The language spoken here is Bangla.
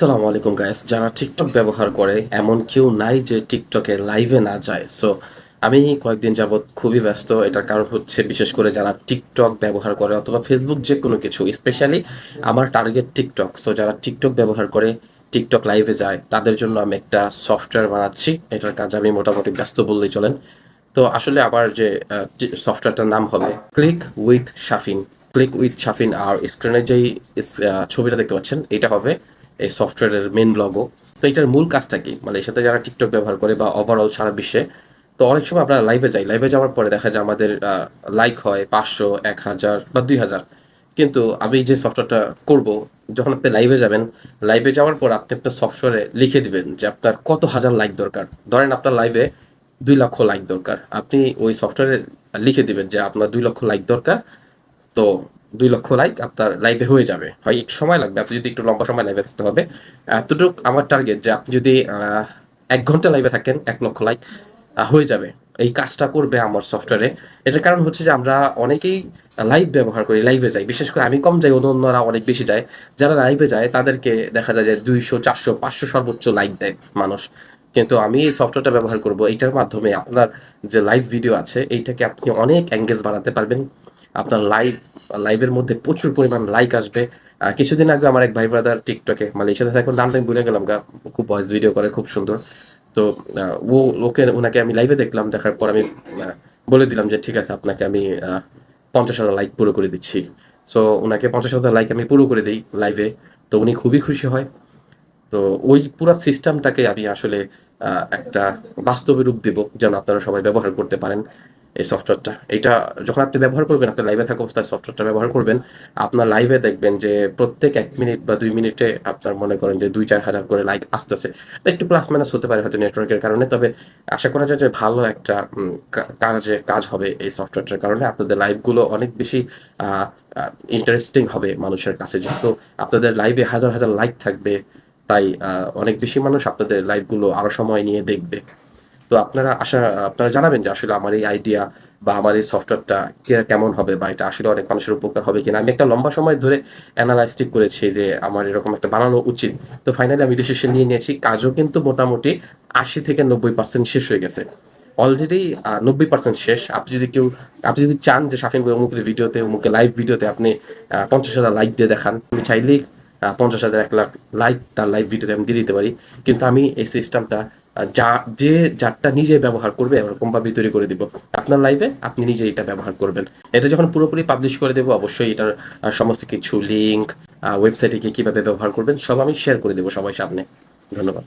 আসসালামু আলাইকুম গাইস যারা টিকটক ব্যবহার করে, এমন কেউ নাই যে টিকটকে লাইভে না যায়। সো আমি কয়েকদিন যাবৎ খুবই ব্যস্ত। এটার কারণ হচ্ছে, বিশেষ করে যারা টিকটক ব্যবহার করে অথবা ফেসবুক যে কোনো কিছু স্পেশালি আমার টার্গেট টিকটক সো যারা টিকটক ব্যবহার করে টিকটক লাইভে যায়, তাদের জন্য আমি একটা সফটওয়্যার বানাচ্ছি। এটার কাজ আমি মোটামুটি ব্যস্ত বললেই চলেন। তো, আসলে আমার যে সফটওয়্যারটার নাম হবে click with Shafin click with Shafin আর স্ক্রিনে যেই ছবিটা দেখতে পাচ্ছেন, এটা হবে এই সফটওয়্যারের মেন লগো তো এটার মূল কাজটা কি? মানে এর সাথে যারা টিকটক ব্যবহার করে বা ওভারঅল সারা বিশ্বে, তো অনেক সময় আমরা লাইভে যাই। লাইভে যাওয়ার পরে দেখা যায় আমাদের লাইক হয় পাঁচশো, এক হাজার বা দুই হাজার। কিন্তু আমি যে সফটওয়্যারটা করব, যখন আপনি লাইভে যাবেন লাইভে যাওয়ার পর আপনি আপনার সফটওয়্যারে লিখে দিবেন যে আপনার কত হাজার লাইক দরকার। ধরেন আপনার লাইভে দুই লক্ষ লাইক দরকার। আপনি ওই সফটওয়্যারে লিখে দিবেন যে আপনার দুই লক্ষ লাইক দরকার। তো দুই লক্ষ লাইক আপনার লাইভে হয়ে যাবে। হয় একটু সময় লাগবে, আপনি যদি একটু লম্বা সময় লাইভে থাকতে হবে। এতটুকু আমার টার্গেট যে আপনি যদি এক ঘণ্টা লাইভে থাকেন, এক লক্ষ লাইক হয়ে যাবে। এই কাজটা করবে আমার সফটওয়্যারে এটার কারণ হচ্ছে যে আমরা অনেকেই লাইভ ব্যবহার করি লাইভে যাই। বিশেষ করে আমি কম যাই অন্য অন্যরা অনেক বেশি যায়। যারা লাইভে যায়, তাদেরকে দেখা যায় যে দুইশো, চারশো, পাঁচশো সর্বোচ্চ লাইক দেয় মানুষ। কিন্তু আমি এই সফটওয়্যারটা ব্যবহার করব, এইটার মাধ্যমে আপনার যে লাইভ ভিডিও আছে, এইটাকে আপনি অনেক এঙ্গেজ বাড়াতে পারবেন। আপনার লাইভ লাইভের মধ্যে প্রচুর পরিমাণ লাইক আসবে। কিছুদিন আগে আমার এক ভাই ব্রাদার টিকটকে মালয়েশিয়াতে এখন নামটা আমি ভুলে গেলাম গা, খুব ভয়েস ভিডিও করে, খুব সুন্দর। তো ও, ওকে, ওনাকে আমি লাইভে দেখলাম, দেখার পর আমি বলে দিলাম যে, ঠিক আছে, আপনাকে আমি পঞ্চাশ হাজার লাইক পুরো করে দিচ্ছি। সো ওনাকে পঞ্চাশ হাজার লাইক আমি পুরো করে দিই লাইভে তো উনি খুবই খুশি হয়। তো ওই পুরো সিস্টেমটাকে আমি আসলে একটা বাস্তবে রূপ দেব, যেন আপনারা সবাই ব্যবহার করতে পারেন। এই সফটওয়্যারটা এটা যখন আপনি ব্যবহার করবেন আপনি লাইভে থাকা অবস্থায় সফটওয়্যারটা ব্যবহার করবেন, আপনার লাইভে দেখবেন যে প্রত্যেক এক মিনিট বা দুই মিনিটে আপনার মনে করেন যে দুই চার হাজার করে লাইক আসতেছে। একটু প্লাস মাইনাস হতে পারে হয়তো নেটওয়ার্কের কারণে, তবে আশা করা যায় যে ভালো একটা কাজে কাজ হবে এই সফটওয়্যারটার কারণে। আপনাদের লাইভগুলো অনেক বেশি ইন্টারেস্টিং হবে মানুষের কাছে। যেহেতু আপনাদের লাইভে হাজার হাজার লাইক থাকবে, তাই অনেক বেশি মানুষ আপনাদের লাইভগুলো আরও সময় নিয়ে দেখবে। তো আপনারা আশা, আপনারা জানাবেন যে আসলে আমার এই আইডিয়া বা আমার এই সফটওয়্যারটা কেমন হবে বা এটা আসলে অনেক মানুষের উপকার হবে কিনা। আমি একটা লম্বা সময় ধরে অ্যানালাইসটিক করেছি যে আমার এরকম একটা বানানো উচিত। তো ফাইনালি আমি ডিসিশন নিয়ে নিয়েছি, কাজও কিন্তু মোটামুটি আশি থেকে নব্বই পার্সেন্ট শেষ হয়ে গেছে। অলরেডি নব্বই পার্সেন্ট শেষ। আপনি যদি কেউ, আপনি যদি চান যে শাফিন ভাই অমুকের ভিডিওতে অমুকে লাইভ ভিডিওতে আপনি পঞ্চাশ হাজার লাইক দিয়ে দেখান, আমি চাইলেই পঞ্চাশ হাজার, এক লাখ লাইক তার লাইভ ভিডিওতে আমি দিয়ে দিতে পারি। কিন্তু আমি এই সিস্টেমটা যা, যে যারটা নিজে ব্যবহার করবে এরকমভাবে তৈরি করে দিব। আপনার লাইভে আপনি নিজে এটা ব্যবহার করবেন। এটা যখন পুরোপুরি পাবলিশ করে দেবো, অবশ্যই এটার সমস্ত কিছু লিঙ্ক ওয়েবসাইটে গিয়ে কীভাবে ব্যবহার করবেন, সব আমি শেয়ার করে দেবো সবাই সামনে। ধন্যবাদ।